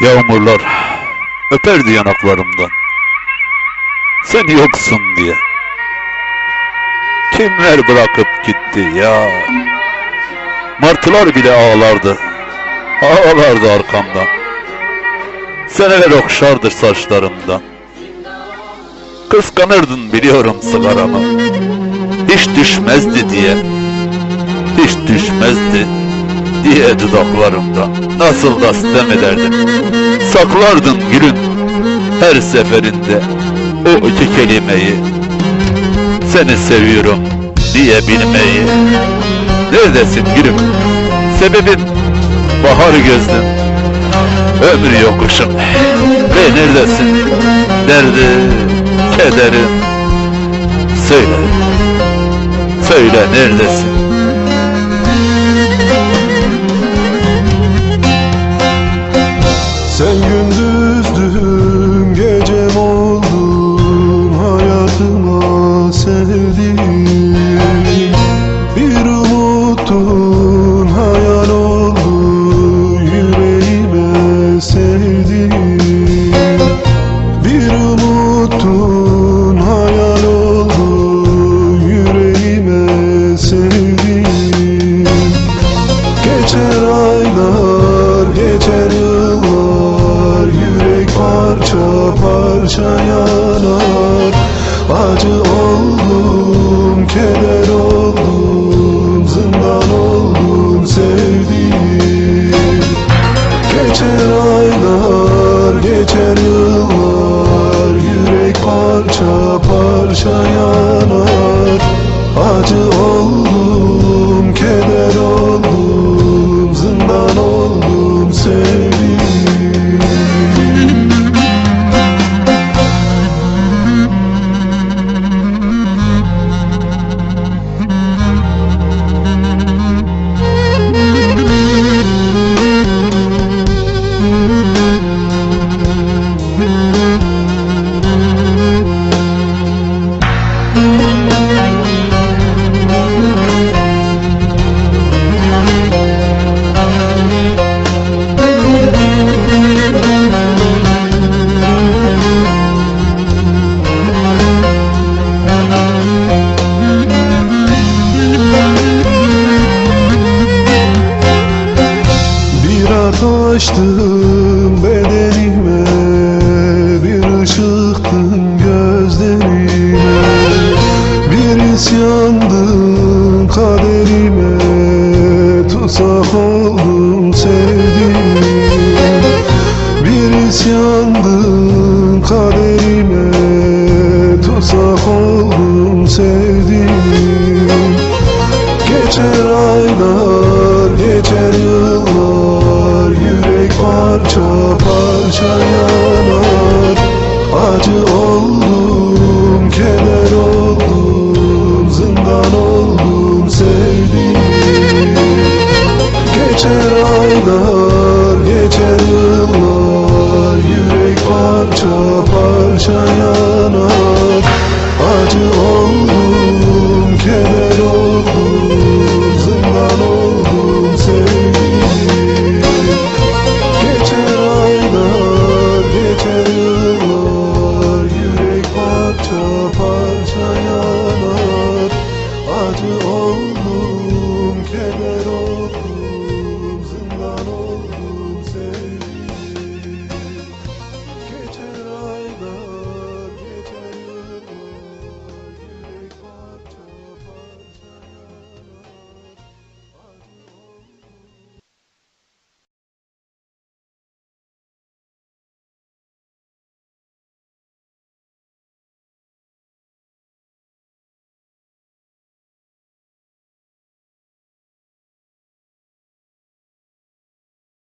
Yağmurlar öperdi yanaklarımdan. Sen yoksun diye. Kimler bırakıp gitti ya. Martılar bile ağlardı. Ağlardı arkamdan. Seneler okşardı saçlarımdan. Kıskanırdın biliyorum sigaramı. Hiç düşmezdi diye. Hiç düşmezdi diye dudaklarımda. Nasıl da sitem ederdim. Saklardın gülüm her seferinde o iki kelimeyi. Seni seviyorum diyebilmeyi. Neredesin gülüm? Sebebim bahar gözlüm. Ömür yokuşum. Ve neredesin? Derdim, kederim. Söyle. Söyle neredesin? Geçer yıllar Yürek parça parça yanar. Acı oldum, keder oldum Zindan oldum sevdiğim. Geçer aylar, geçer yıllar. Yürek parça parça yanar. Acı oldum, Baktım bedenime Bir ışıktın gözlerime. Bir isyandın kaderime Tutsak oldum sevdiğim Bir isyandın kaderime Tutsak oldum sevdiğim চলো